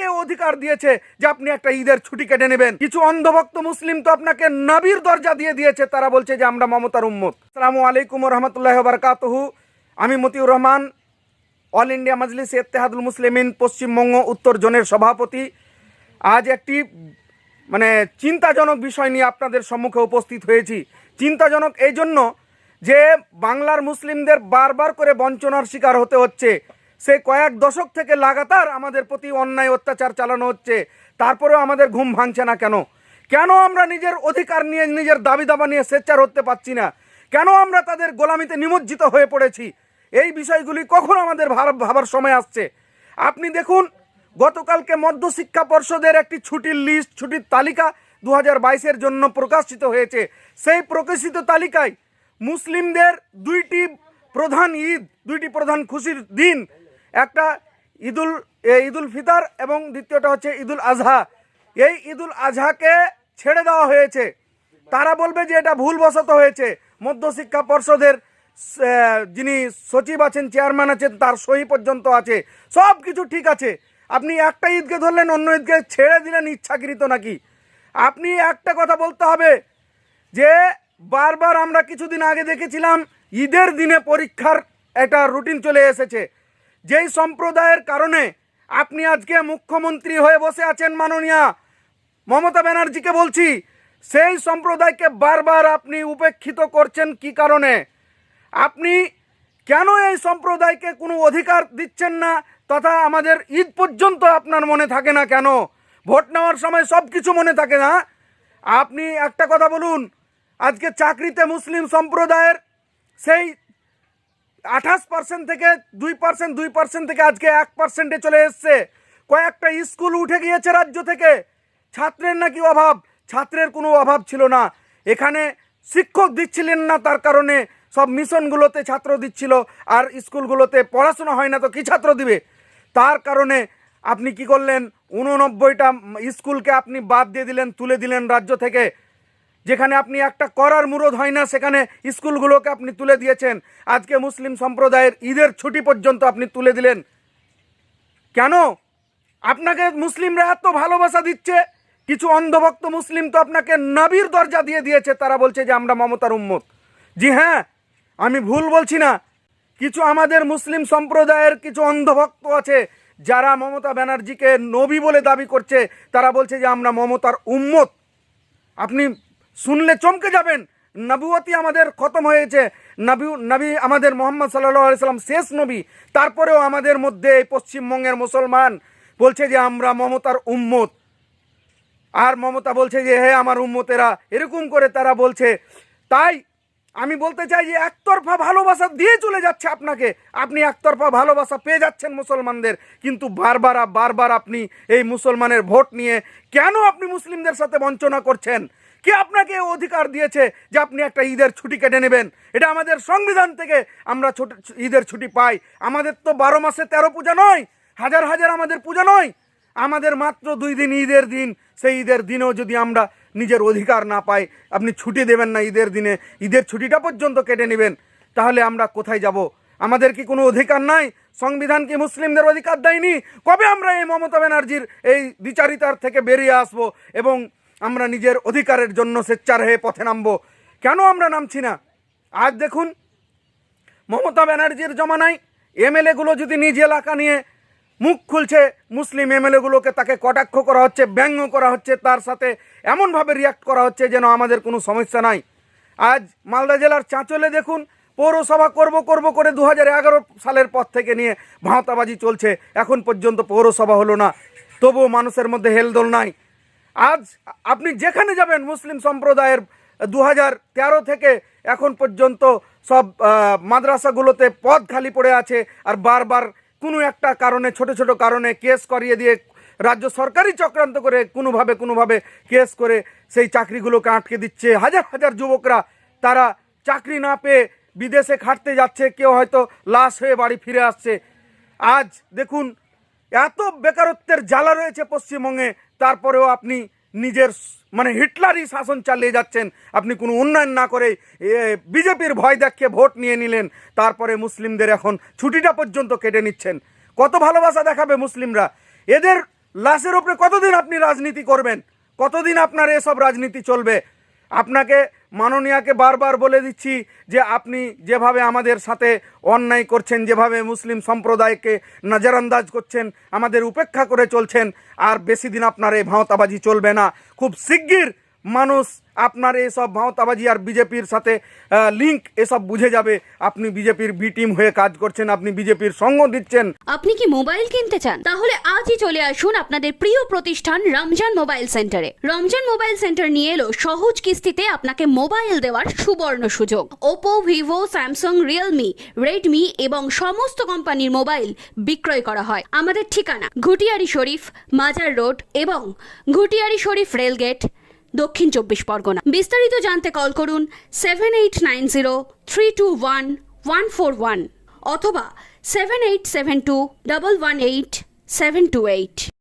আপনাকে অধিকার দিয়েছে যে আপনি একটা ঈদের ছুটি কেটে নেবেন। কিছু অন্ধভক্ত মুসলিম তো আপনাকে নবীর দরজা দিয়ে দিয়েছে। তারা বলছে যে আমরা মমতার উম্মত। আসসালামু আলাইকুম রহমতুল্লাহ বারকাতহু আমি মতিউর রহমান, অল ইন্ডিয়া মজলিস ইত্তেহাদুল মুসলিমিন, পশ্চিমবঙ্গ উত্তর জোনের সভাপতি। আজ একটি মানে চিন্তাজনক বিষয় নিয়ে আপনাদের সম্মুখে উপস্থিত হয়েছি। চিন্তাজনক এই জন্য যে বাংলার মুসলিমদের বারবার করে বঞ্চনার শিকার হতে হচ্ছে। সে কয়েক দশক থেকে লাগাতার আমাদের প্রতি অন্যায় অত্যাচার চালানো হচ্ছে। তারপরেও আমাদের ঘুম ভাঙছে না কেন? কেন আমরা নিজের অধিকার নিয়ে নিজের দাবি দাবা নিয়ে স্বেচ্ছার হতে পারছি না? কেন আমরা তাদের গোলামিতে নিমজ্জিত হয়ে পড়েছি? এই বিষয়গুলি কখন আমাদের ভাবার সময় আসছে। আপনি দেখুন, গতকালকে মধ্যশিক্ষা পর্ষদের একটি ছুটির লিস্ট ছুটির তালিকা দু হাজার জন্য প্রকাশিত হয়েছে। সেই প্রকাশিত তালিকায় মুসলিমদের দুইটি প্রধান ঈদ, দুইটি প্রধান খুশির দিন একটা ঈদুল ঈদুল ফিতর এবং দ্বিতীয়টা হচ্ছে ঈদুল আজহা। এই ঈদুল আজহাকে ছেড়ে দেওয়া হয়েছে। তারা বলবে যে এটা ভুলবশত হয়েছে। মধ্যশিক্ষা পর্ষদের যিনি সচিব আছেন, চেয়ারম্যান আছেন, তার সই পর্যন্ত আছে। সব কিছু ঠিক আছে। আপনি একটা ঈদকে ধরলেন, অন্য ঈদকে ছেড়ে দিলেন ইচ্ছাকৃত নাকি? আপনি একটা কথা বলতে হবে যে, বারবার আমরা কিছুদিন আগে দেখেছিলাম, ঈদের দিনে পরীক্ষার একটা রুটিন চলে এসেছে। যেই সম্প্রদায়ের কারণে আপনি আজকে মুখ্যমন্ত্রী হয়ে বসে আছেন মাননীয়া মমতা ব্যানার্জিকে বলছি, সেই সম্প্রদায়কে বারবার আপনি উপেক্ষিত করছেন কি কারণে? আপনি কেন এই সম্প্রদায়কে কোনো অধিকার দিচ্ছেন না, তথা আমাদের ঈদ পর্যন্ত আপনার মনে থাকে না কেন? ভোট নেওয়ার সময় সব কিছু মনে থাকে না? আপনি একটা কথা বলুন, আজকে চাকরিতে মুসলিম সম্প্রদায়ের সেই আঠাশ পার্সেন্ট থেকে দুই পার্সেন্ট দুই পার্সেন্ট থেকে আজকে এক পার্সেন্টে চলে এসছে। কয়েকটা স্কুল উঠে গিয়েছে রাজ্য থেকে। ছাত্রের নাকি অভাব, ছাত্রের কোনো অভাব ছিল না। এখানে শিক্ষক দিচ্ছিলেন না তার কারণে সব মিশনগুলোতে ছাত্র দিচ্ছিল আর স্কুলগুলোতে পড়াশোনা হয় না তো কি ছাত্র দিবে? তার কারণে আপনি কি করলেন? উননব্বইটা স্কুলকে আপনি বাদ দিয়ে দিলেন, তুলে দিলেন রাজ্য থেকে। যেখানে আপনি একটা করার মুরদ হয় না, সেখানে স্কুলগুলোকে আপনি তুলে দিয়েছেন। আজকে মুসলিম সম্প্রদায়ের ঈদের ছুটি পর্যন্ত আপনি তুলে দিলেন। কেন? আপনাকে মুসলিমরা এত ভালোবাসা দিচ্ছে। কিছু অন্ধভক্ত মুসলিম তো আপনাকে নবীর দরজা দিয়ে দিয়েছে। তারা বলছে যে, আমরা মমতার উম্মত। জি হ্যাঁ আমি ভুল বলছি না। কিছু আমাদের মুসলিম সম্প্রদায়ের কিছু অন্ধভক্ত আছে, যারা মমতা ব্যানার্জিকে নবী বলে দাবি করছে। তারা বলছে যে, আমরা মমতার উম্মত। আপনি শুনলে চমকে যাবেন। নবুয়তি আমাদের খতম হয়েছে। নবী নবী আমাদের মোহাম্মদ সাল্লাহ সাল্লাম শেষ নবী। তারপরেও আমাদের মধ্যে এই পশ্চিমবঙ্গের মুসলমান বলছে যে, আমরা মমতার উম্মত। আর মমতা বলছে যে, হে আমার উম্মতেরা। এরকম করে তারা বলছে। তাই আমি বলতে চাই যে, একতরফা ভালোবাসা দিয়ে চলে যাচ্ছে আপনাকে। আপনি একতরফা ভালোবাসা পেয়ে যাচ্ছেন মুসলমানদের। কিন্তু বারবার বারবার আপনি এই মুসলমানের ভোট নিয়ে কেন আপনি মুসলিমদের সাথে বঞ্চনা করছেন? কে আপনাকে অধিকার দিয়েছে যে আপনি একটা ঈদের ছুটি কেটে নেবেন? এটা আমাদের সংবিধান থেকে আমরা ছোট ঈদের ছুটি পাই। আমাদের তো বারো মাসে তেরো পূজা নয়, হাজার হাজার আমাদের পূজা নয়। আমাদের মাত্র দুই দিন ঈদের দিন, সেই ঈদের দিনেও যদি আমরা নিজের অধিকার না পাই, আপনি ছুটি দেবেন না ঈদের দিনে, ঈদের ছুটিটা পর্যন্ত কেটে নেবেন। তাহলে আমরা কোথায় যাব? আমাদের কি কোনো অধিকার নাই? সংবিধান কি মুসলিমদের অধিকার দেয়নি? কবে আমরা এই মমতা ব্যানার্জির এই বিচারিতার থেকে বেরিয়ে আসব এবং আমরা নিজের অধিকারের জন্য স্বেচ্ছার হয়ে পথে নামবো। কেন আমরা নামছি না? আজ দেখুন, মমতা ব্যানার্জির জমানায় এমএলএগুলো যদি নিজ এলাকা নিয়ে মুখ খুলছে, মুসলিম এমএলএগুলোকে তাকে কটাক্ষ করা হচ্ছে, ব্যঙ্গ করা হচ্ছে, তার সাথে এমনভাবে রিয়াক্ট করা হচ্ছে যেন আমাদের কোনো সমস্যা নাই। আজ মালদা জেলার চাঁচলে দেখুন, পৌরসভা করব করব করে দু হাজার এগারো সালের পর থেকে নিয়ে ভাঁতাবাজি চলছে। এখন পর্যন্ত পৌরসভা হলো না। তবুও মানুষের মধ্যে হেলদোল নাই। আজ আপনি যেখানে যাবেন মুসলিম সম্প্রদায়ের দু থেকে এখন পর্যন্ত সব মাদ্রাসাগুলোতে পদ খালি পড়ে আছে আর বারবার কোনো একটা কারণে, ছোট ছোট কারণে কেস করিয়ে দিয়ে রাজ্য সরকারই চক্রান্ত করে কোনোভাবে কোনোভাবে কেস করে সেই চাকরিগুলোকে আটকে দিচ্ছে। হাজার হাজার যুবকরা তারা চাকরি না পেয়ে বিদেশে খাটতে যাচ্ছে, কেউ হয়তো লাশ হয়ে বাড়ি ফিরে আসছে। আজ দেখুন এত বেকারত্বের জ্বালা রয়েছে পশ্চিমবঙ্গে, তারপরেও আপনি নিজের মানে হিটলারই শাসন চালিয়ে যাচ্ছেন। আপনি কোনো উন্নয়ন না করে বিজেপির ভয় দেখিয়ে ভোট নিয়ে নিলেন, তারপরে মুসলিমদের এখন ছুটিটা পর্যন্ত কেটে নিচ্ছেন। কত ভালোবাসা দেখাবে মুসলিমরা। এদের লাশের উপরে কতদিন আপনি রাজনীতি করবেন? কতদিন আপনার এসব রাজনীতি চলবে? আপনাকে মাননীয়াকে বারবার বলে দিচ্ছি যে আপনি যেভাবে আমাদের সাথে অন্যায় করছেন, যেভাবে মুসলিম সম্প্রদায়কে নজরআন্দাজ করছেন, আমাদের উপেক্ষা করে চলছেন, আর বেশি দিন আপনার এই ভাঁওতাবাজি চলবে না। খুব শিগগির মানুষ আপনার এসব ভাঁওতাবাজি আর বিজেপির সাথে লিঙ্ক এসব বুঝে যাবে। আপনি বিজেপির বি টিম হয়ে কাজ করছেন, আপনি বিজেপির সঙ্গ দিচ্ছেন। আপনি কি মোবাইল কিনতে চান? তাহলে আজই চলে আসুন আপনাদের প্রিয় প্রতিষ্ঠান রমজান মোবাইল সেন্টারে। রমজান মোবাইল সেন্টার নিয়ে এলো সহজ কিস্তিতে আপনাকে মোবাইল দেওয়ার সুবর্ণ সুযোগ। Oppo Vivo Samsung Realme Redmi এবং সমস্ত কোম্পানির মোবাইল বিক্রয় করা হয়। আমাদের ঠিকানা, ঘুটিয়ারি শরীফ, মাজার রোড এবং ঘুটিয়ারি শরীফ রেলগেট। দক্ষিণ চব্বিশ পরগনা। বিস্তারিত জানতে কল করুন seven eight nine zero three two one one four one অথবা seven eight seven two double one eight seven two eight